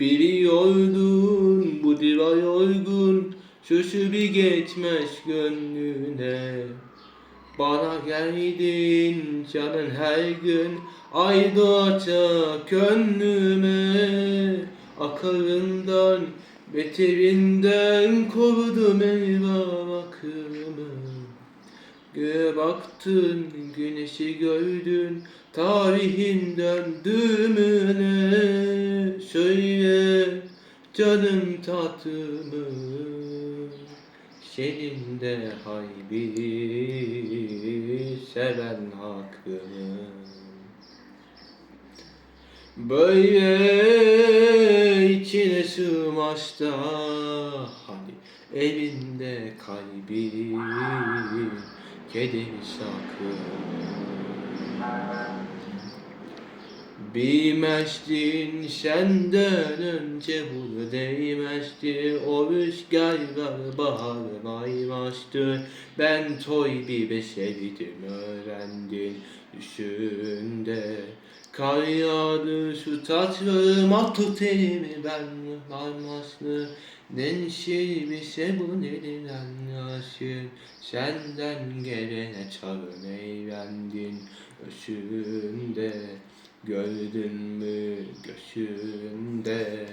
Biliyordun bu diva yorgun Şuşu bir geçmez gönlüne. Bana geldin canın her gün Aydaca gönlüme. Akılından beterinden korudum eyvah bakımı Göğe baktın, güneşi gördün, tarihin döndüğümüne canım tatlımı, senin de haybi seven hakkımı Böyle içine sığmaz da hani elinde kalbin kederi sakın Bilmezdin senden önce bunu değmezdi. O rüzgarlar baharım aymaştı Ben toy bir beşerdim öğrendin Düşünde Kar yağdı şu tatlım tut elimi ben varmaslı Denşir bir şey bu neden yaşır Senden gelene çağın eğlendin Öşünde Gördün mü göşünde